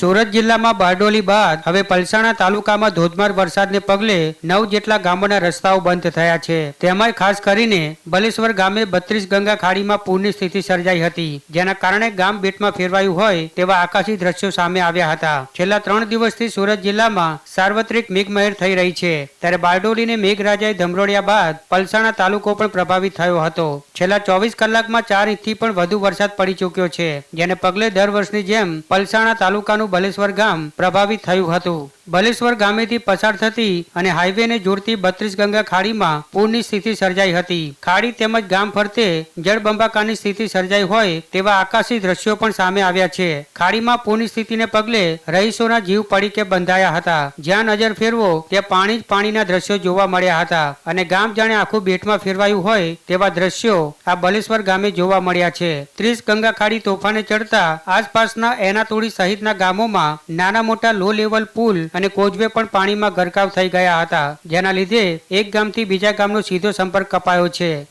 સુરત જિલ્લામાં બારડોલી બાદ હવે પલસાણા તાલુકામાં ધોધમાર વરસાદને પગલે નવ જેટલા ગામોના રસ્તાઓ બંધ થયા છે. તેમાંય ખાસ કરીને બલેશ્વર ગામે બત્રીસ ગંગા ખાડીમાં પૂરની સ્થિતિ સર્જાઈ હતી, જેના કારણે ગામ બેટમાં ફેરવાયું હોય તેવા આકાશી દ્રશ્યો સામે આવ્યા હતા. છેલ્લા ત્રણ દિવસથી સુરત જિલ્લામાં સાર્વત્રિક મેઘમહેર થઈ રહી છે. ત્યારે બારડોલીને મેઘરાજાએ ધમરોળ્યા બાદ પલસાણા તાલુકો પણ પ્રભાવિત થયો હતો. છેલ્લા ચોવીસ કલાકમાં ચાર ઇંચથી પણ વધુ વરસાદ પડી ચૂક્યો છે, જેને પગલે દર વર્ષની જેમ પલસાણા તાલુકાનું બલેશ્વર ગામ પ્રભાવિત થયું હતું. બલેશ્વર ગામેથી પસાર થતી અને હાઈવેને જોડતી બત્રીસ ગંગા ખાડીમાં પૂરની સ્થિતિ સર્જાઈ હતી. ખાડી તેમજ ગામ ફરતે જળબંબાકારની સ્થિતિ સર્જાઈ હોય તેવા આકાશી દ્રશ્યો પણ સામે આવ્યા છે. ખાડીમાં પૂરની સ્થિતિને પગલે રહીશોના જીવ પડીકે બંધાયા હતા. જ્યાં નજર ફેરવો ત્યાં પાણી જ પાણીના દ્રશ્યો જોવા મળ્યા હતા અને ગામ જાણે આખું બેટમાં ફેરવાયું હોય તેવા દ્રશ્યો આ બલેશ્વર ગામે જોવા મળ્યા છે. ત્રીસ ગંગા ખાડી તોફાને ચડતા આસપાસના એનાતોડી સહિતના ગામોમાં નાના મોટા લો લેવલ પુલ અને કોઝવે પણ પાણીમાં ગરકાવ થઈ ગયા હતા. જેના લીધે એક ગામથી બીજા ગામનો સીધો સંપર્ક કપાયો છે.